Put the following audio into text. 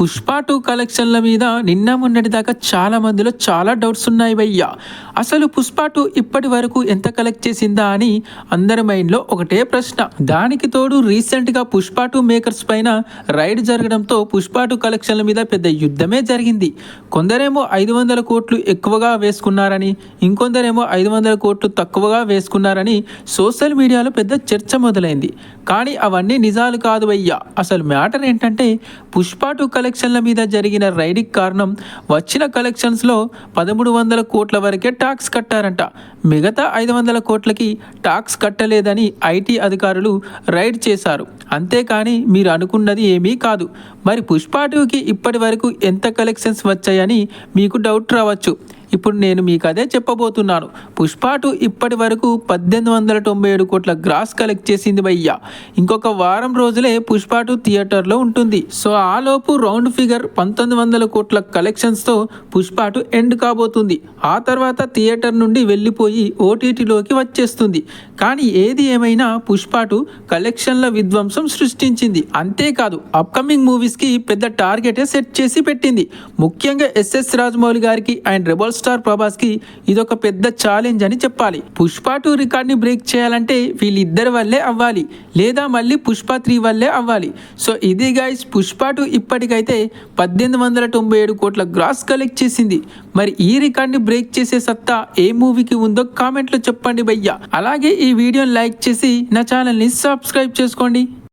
Pushpa two కలెక్షన్ల మీద నిన్న మొన్నటి దాకా చాలా మందిలో చాలా డౌట్స్ ఉన్నాయి భయ్యా. అసలు పుష్ప టూ ఇప్పటి వరకు ఎంత కలెక్ట్ చేసిందా అని అందరి మైండ్లో ఒకటే ప్రశ్న. దానికి తోడు రీసెంట్గా పుష్ప టూ మేకర్స్ పైన రైడ్ జరగడంతో పుష్ప టూ కలెక్షన్ల మీద పెద్ద యుద్ధమే జరిగింది. కొందరేమో ఐదు వందల కోట్లు ఎక్కువగా వేసుకున్నారని ఇంకొందరేమో ఐదు వందల కోట్లు తక్కువగా వేసుకున్నారని సోషల్ మీడియాలో పెద్ద చర్చ మొదలైంది. కానీ అవన్నీ నిజాలు కాదు అయ్యా అసలు మ్యాటర్ ఏంటంటే పుష్ప టూ కలెక్షన్ల మీద జరిగిన రైడింగ్ కారణం వచ్చిన కలెక్షన్స్లో పదమూడు వందల కోట్ల వరకే ట్యాక్స్ కట్టారంట. మిగతా ఐదు వందల కోట్లకి ట్యాక్స్ కట్టలేదని ఐటీ అధికారులు రైడ్ చేశారు. అంతేకాని మీరు అనుకున్నది ఏమీ కాదు. మరి పుష్ప టూకి ఇప్పటి వరకు ఎంత కలెక్షన్స్ వచ్చాయని మీకు డౌట్ రావచ్చు. ఇప్పుడు నేను మీకు అదే చెప్పబోతున్నాను. పుష్పాటు ఇప్పటి వరకు పద్దెనిమిది వందల తొంభై ఏడు కోట్ల గ్రాస్ కలెక్ట్ చేసింది భయ్యా. ఇంకొక వారం రోజులే పుష్పాటు థియేటర్లో ఉంటుంది. సో ఆలోపు రౌండ్ ఫిగర్ పంతొమ్మిది వందల కోట్ల కలెక్షన్స్తో పుష్పాటు ఎండ్ కాబోతుంది. ఆ తర్వాత థియేటర్ నుండి వెళ్ళిపోయి ఓటీటీలోకి వచ్చేస్తుంది. కానీ ఏది ఏమైనా పుష్పాటు కలెక్షన్ల విధ్వంసం సృష్టించింది. అంతేకాదు అప్కమింగ్ మూవీస్కి పెద్ద టార్గెటే సెట్ చేసి పెట్టింది. ముఖ్యంగా ఎస్ఎస్ రాజమౌళి గారికి అండ్ రెబల్స్ స్టార్ ప్రభాస్కి ఇదొక పెద్ద ఛాలెంజ్ అని చెప్పాలి. పుష్ప టూ రికార్డ్ని బ్రేక్ చేయాలంటే వీళ్ళిద్దరి వల్లే అవ్వాలి. లేదా మళ్ళీ పుష్ప త్రీ వల్లే అవ్వాలి. సో ఇది గైస్ పుష్ప టూ ఇప్పటికైతే పద్దెనిమిది వందల తొంభై ఏడు కోట్ల గ్రాస్ కలెక్ట్ చేసింది. మరి ఈ రికార్డ్ని బ్రేక్ చేసే సత్తా ఏ మూవీకి ఉందో కామెంట్లో చెప్పండి భయ్యా. అలాగే ఈ వీడియోని లైక్ చేసి నా ఛానల్ని సబ్స్క్రైబ్ చేసుకోండి.